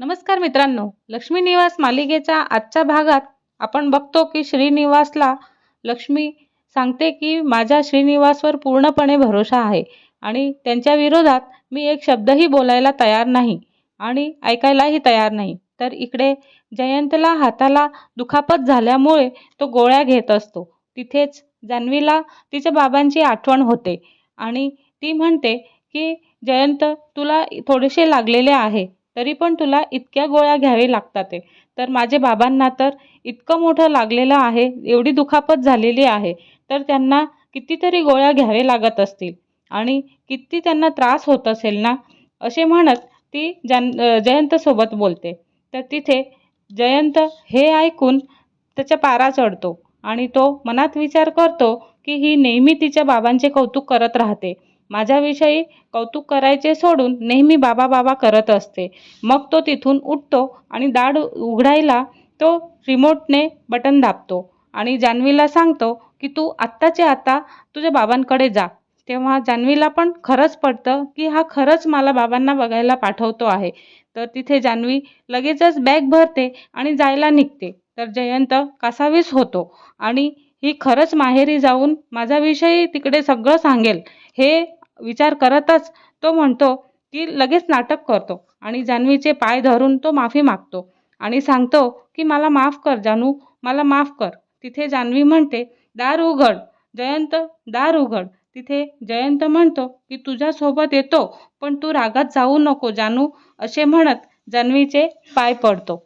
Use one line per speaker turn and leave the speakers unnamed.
नमस्कार मित्रांनो लक्ष्मी निवास मालिकेच्या आजच्या भागात आपण बघतो की श्रीनिवासला लक्ष्मी सांगते की माझ्या श्रीनिवासवर पूर्णपणे भरोसा आहे आणि त्यांच्या विरोधात मी एक शब्दही बोलायला तयार नाही आणि ऐकायलाही तयार नाही. तर इकडे जयंतला हाताला दुखापत झाल्यामुळे तो गोळ्या घेत असतो. तिथेच जान्हवीला तिच्या बाबांची आठवण होते आणि ती म्हणते की जयंत तुला थोडेसे लागलेले आहे. तरी पण तुला इतक्या गोळ्या घ्यावे लागतात आहे तर माझे बाबांना तर इतकं मोठं लागलेलं आहे एवढी दुखापत झालेली आहे तर त्यांना कितीतरी गोळ्या घ्यावे लागत असतील. आणि किती त्यांना त्रास होत असेल ना? असे म्हणत ती जन जयंतसोबत बोलते. तर तिथे जयंत हे ऐकून त्याच्या पारा चढतो आणि तो मनात विचार करतो की ही नेहमी तिच्या बाबांचे कौतुक करत राहते. माझ्याविषयी कौतुक करायचे सोडून नेहमी बाबा बाबा करत असते. मग तो तिथून उठतो आणि दाढ उघडायला तो रिमोटने बटन दाबतो आणि जान्हवीला सांगतो की तू आत्ताच्या आत्ता तुझ्या बाबांकडे जा. तेव्हा जान्हवीला पण खरंच पडतं की हा खरंच मला बाबांना बघायला पाठवतो आहे. तर तिथे जान्हवी लगेचच बॅग भरते आणि जायला निघते. तर जयंत कासावीस होतो आणि ही खरंच माहेरी जाऊन माझ्याविषयी तिकडे सगळं सांगेल. हे विचार करतच तो म्हणतो की लगेच नाटक करतो आणि जान्हवीचे पाय धरून तो माफी मागतो आणि सांगतो की मला माफ कर जानू मला माफ कर. तिथे जान्हवी म्हणते दार उघड जयंत दार उघड. तिथे जयंत म्हणतो की तुझ्यासोबत येतो पण तू रागात जाऊ नको जानू असे म्हणत जान्हवीचे पाय पडतो.